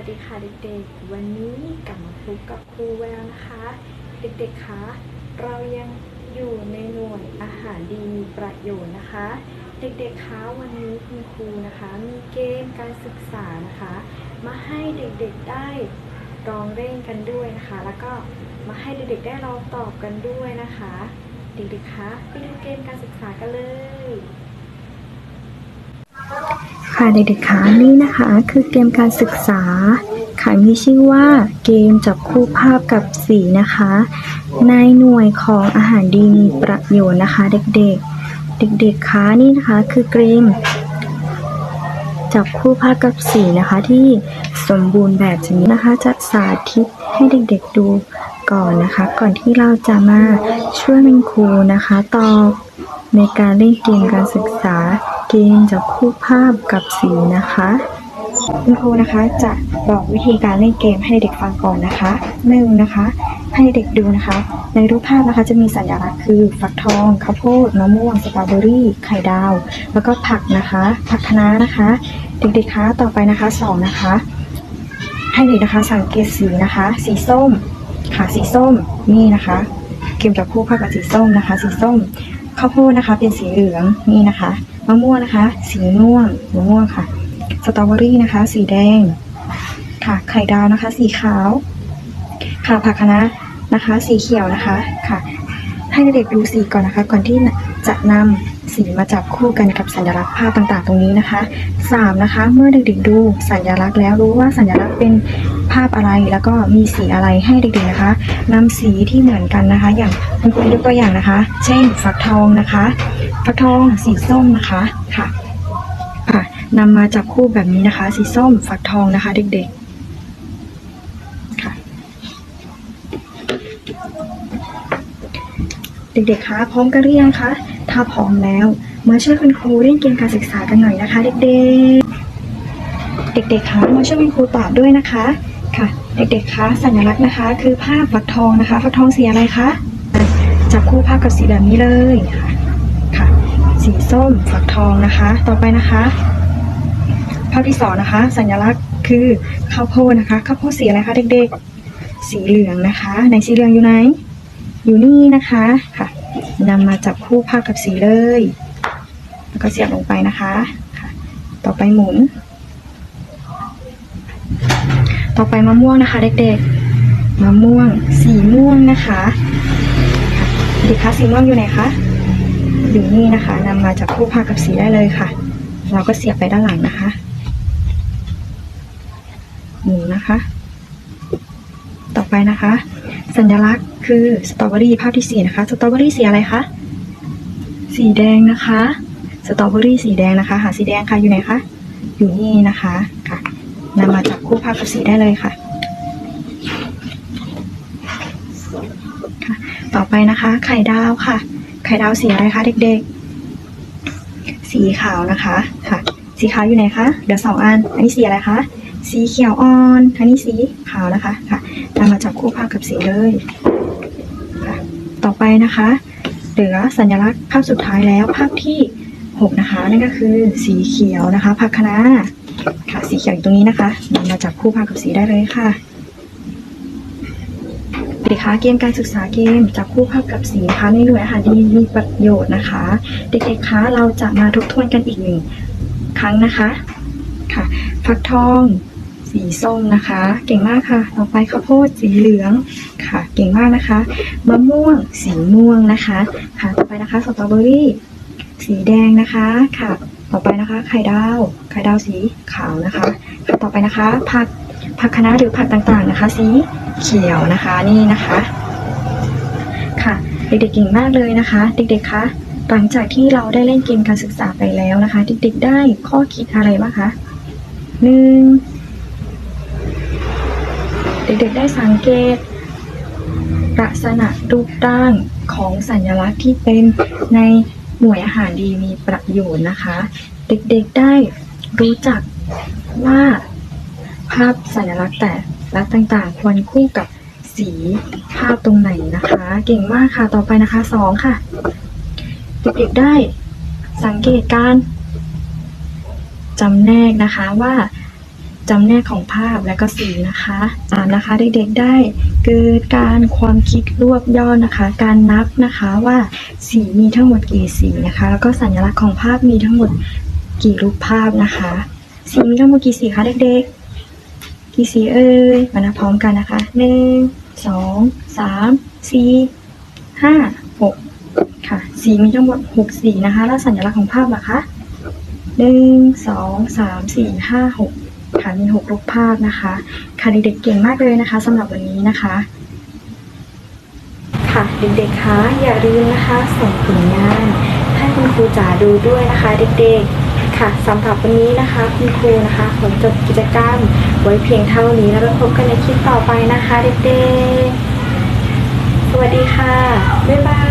วัสดีค่ะเด็กๆ วันนี้กลับมาพบกับครูแววนะคะ เด็กๆคะเรายังอยู่ในหน่วยอาหารดีมีประโยชน์นะคะ เด็กๆคะวันนี้คุณครูนะคะมีเกมการศึกษานะคะ มาให้เด็กๆได้ลองเล่นกันด้วยนะคะ แล้วก็มาให้เด็กๆได้ลองตอบกันด้วยนะคะ เด็กๆคะไปดูเกมการศึกษากันเลย ค่ะเด็กๆคะนี่นะคะคือเกมการศึกษาค่ะมีชื่อว่าเกมจับคู่ภาพกับสีนะคะ ในหน่วยของอาหารดีมีประโยชน์นะคะ เด็กๆ เด็กๆคะนี่นะคะคือเกมจับคู่ภาพกับสีนะคะ ที่สมบูรณ์แบบนี้นะคะ จะสาธิตให้เด็กๆดูก่อนนะคะ ก่อนที่เราจะมาช่วยเป็นครูนะคะตอบในการเล่นเกมการศึกษา เกมจับคู่ภาพกับสีนะคะคุณครูนะคะจะบอกวิธีการเล่นเกมให้เด็กฟังก่อนนะคะหนึ่งนะคะ ให้เด็กดูนะคะ ในรูปภาพนะคะจะมีสัญลักษณ์คือฟักทองข้าวโพดมะม่วงสตรอเบอรี่ไข่ดาว แล้วก็ผักนะคะ ผักคะน้านะคะ เด็กๆคะต่อไปนะคะสองนะคะ ให้เด็กนะคะสังเกตสีนะคะ สีส้มค่ะสีส้มนี่นะคะ เกมจับคู่ภาพกับสีส้มนะคะ สีส้มข้าวโพดนะคะ เป็นสีเหลืองนี่นะคะ มะม่วงนะคะ สีม่วงมะม่วงค่ะ สตรอเบอรี่นะคะ สีแดง ค่ะ ไข่ดาวนะคะ สีขาว ค่ะ ผักคะน้านะคะ สีเขียวนะคะ ค่ะ ให้เด็กดูสีก่อนนะคะ ก่อนที่จะนำสีมาจับคู่กันกับสัญลักษณ์ภาพต่างๆ ตรงนี้นะคะสามนะคะ เมื่อเด็กๆดูสัญลักษณ์แล้วรู้ว่าสัญลักษณ์เป็น ภาพอะไรแล้วก็มีสีอะไรให้เด็กๆนะคะนำสีที่เหมือนกันนะคะ อย่างคุณครูยกตัวอย่างนะคะ เช่นฟักทองนะคะ ฟักทองสีส้มนะคะค่ะค่ะนำมาจับคู่แบบนี้นะคะ สีส้มฟักทองนะคะ เด็กๆค่ะ เด็กๆคะพร้อมกันหรือยังคะถ้าพร้อมแล้วมาช่วยคุณครูเล่นเกมการศึกษากันหน่อยนะคะ เด็กๆเด็กๆคะมาช่วยคุณครูตอบด้วยนะคะ ค่ะ เด็กๆคะสัญลักษณ์นะคะ คือภาพฟักทองนะคะฟักทองสีอะไรคะจับคู่ภาพกับสีแบบนี้เลยค่ะค่ะ สีส้มฟักทองนะคะ ต่อไปนะคะ ภาพที่สองนะคะ สัญลักษณ์คือข้าวโพดนะคะข้าวโพดสีอะไรคะเด็กๆ สีเหลืองนะคะในสีเหลืองอยู่ไหน อยู่นี่นะคะค่ะนำมาจับคู่ภาพกับสีเลย แล้วก็เสียบลงไปนะคะค่ะ ต่อไปหมุน ต่อไปมะม่วงนะคะ เด็กๆ มะม่วง สีม่วงนะคะด็กคะสีม่วงอยู่ไหนคะ อยู่นี่นะคะนำมาจับคู่ภากับสีได้เลยค่ะ เราก็เสียบไปด้านหลังนะคะหมุนะคะ ต่อไปนะคะ สัญลักษณ์คือสตรอเบอรี่ภาพที่สี่นะคะ สตรอเบอรี่สีอะไรคะ สีแดงนะคะ สตรอเบอรี่สีแดงนะคะ หาสีแดงค่ะอยู่ไหนคะ อยู่นี่นะคะ นำมาจับคู่ภาพกับสีได้เลยค่ะค่ะ ต่อไปนะคะ ไข่ดาวค่ะ ไข่ดาวสีอะไรคะเด็กๆ สีขาวนะคะค่ะ สีขาวอยู่ไหนคะเดี๋ยวสองอัน อันนี้สีอะไรคะสีเขียวอ่อนอันนี้สีขาวนะคะค่ะนำมาจับคู่ภาพกับสีเลยค่ะต่อไปนะคะเหลือสัญลักษณ์ภาพสุดท้ายแล้วภาพที่หกนะคะ นั่นก็คือสีเขียวนะคะผักคะน้า ค่ะสีเขียวอยู่ตรงนี้นะคะนำมาจับคู่ภาพกับสีได้เลยค่ะเด็กคะเกมการศึกษาเกมจับคู่ภาพกับสีนะคะในหน่วยอาหารดีมีประโยชน์นะคะ เด็กๆคะเราจะมาทบทวนกันอีกหนึ่งครั้งนะคะค่ะฟักทอง สีส้มนะคะ เก่งมากค่ะ ต่อไปข้าวโพดสีเหลืองค่ะ เก่งมากนะคะมะม่วง สีม่วงนะคะ ค่ะต่อไปนะคะสตรอเบอรี่ สีแดงนะคะค่ะ ต่อไปนะคะ ไข่ดาว ไข่ดาวสีขาวนะคะค่ะต่อไปนะคะ ผัก ผักคะน้าหรือผักต่างๆนะคะ สีเขียวนะคะ นี่นะคะ ค่ะ เด็กๆเก่งมากเลยนะคะ เด็กๆ คะหลังจากที่เราได้เล่นเกมการศึกษาไปแล้วนะคะ เด็กๆ ได้ข้อคิดอะไรบ้างคะหนึ่งเด็กๆ ได้สังเกต ลักษณะรูปร่างของสัญลักษณ์ที่เป็นใน หน่วยอาหารดีมีประโยชน์นะคะ เด็กๆได้รู้จักว่าภาพสัญลักษณ์แต่ละต่างๆ ควรคู่กับสีภาพตรงไหนนะคะ เก่งมากค่ะต่อไปนะคะสองค่ะ เด็กๆได้สังเกตการจำแนกนะคะว่าจำแนกของภาพและก็สีนะคะสามนะคะเด็กๆได้ เกิดการความคิดรวบยอดนะคะ การนับนะคะว่าสีมีทั้งหมดกี่สีนะคะ แล้วก็สัญลักษณ์ของภาพมีทั้งหมดกี่รูปภาพนะคะ สีมีทั้งหมดกี่สีคะเด็กๆ กี่สีเอ่ยมานับพร้อมกันนะคะหนึ่งสองสามสี่ห้าหกค่ะสีมีทั้งหมดหกสีนะคะ แล้วสัญลักษณ์ของภาพล่ะคะหนึ่งสองสามสี่ห้าหก ค่ะมีหกรูปภาพนะคะ ค่ะเด็กๆเก่งมากเลยนะคะสำหรับวันนี้นะคะ ค่ะเด็กๆคะอย่าลืมนะคะ ส่งผลงาน ให้คุณครูจ๋าดูด้วยนะคะเด็กๆ ค่ะสำหรับวันนี้นะคะ คุณครูนะคะขอจบกิจกรรม ไว้เพียงเท่านี้แล้วเราพบกันในคลิปต่อไปนะคะเด็กๆ สวัสดีค่ะ บ๊ายบาย